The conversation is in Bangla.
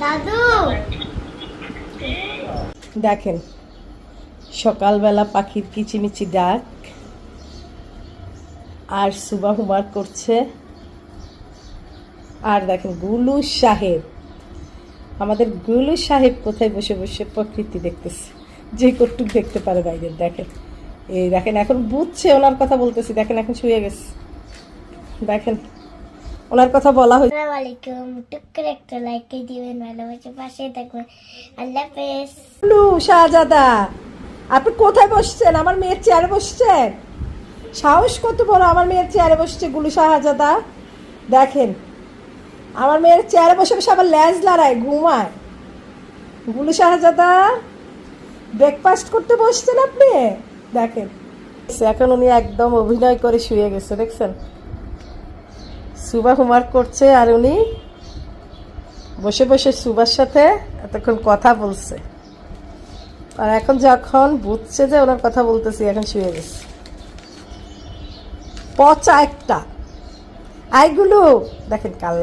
দাদু। দেখেন, সকালবেলা পাখির কিচিমিচি ডাক, আর সুবা করছে। আর দেখেন, গুলু সাহেব। আমাদের গুলু সাহেব কোথায় বসে বসে প্রকৃতি দেখতেছে? যে কটুক দেখতে পারে বাইরের, দেখেন। এই দেখেন, এখন বুঝছে ওনার কথা বলতেছি, দেখেন, এখন শুয়ে গেছে। দেখেন ওনার কথা বলা হয়েছে। আসসালামু আলাইকুম। টুক করে একটা লাইক দিবেন ভালোবাসে পাশে থাকবেন। আল্লাহ হাফেজ। গুলু শাহজাদা। আপনি কোথায় বসছেন? আমার মেয়ের চেয়ারে বসছেন? সাহস কত বড় আমার মেয়ের চেয়ারে বসছে গুলু শাহজাদা। দেখেন আমার মেয়ের চেয়ারে বসে বসে আবার ল্যাজ লড়ায় ঘুমায়। গুলু শাহজাদা ব্রেকফাস্ট করতে বসছেন আপনি? দেখেন। এখন উনি একদম অভিনয় করে শুয়ে গেছে দেখছেন? সুবা হুমার করছে আর উনি বসে বসে সুবার সাথে এতক্ষণ কথা বলছে। আর এখন যখন বুঝছে যে ওনার কথা বলতেছি, এখন শুয়ে গেছে। পচা একটা। আইগুলো, দেখেন কাল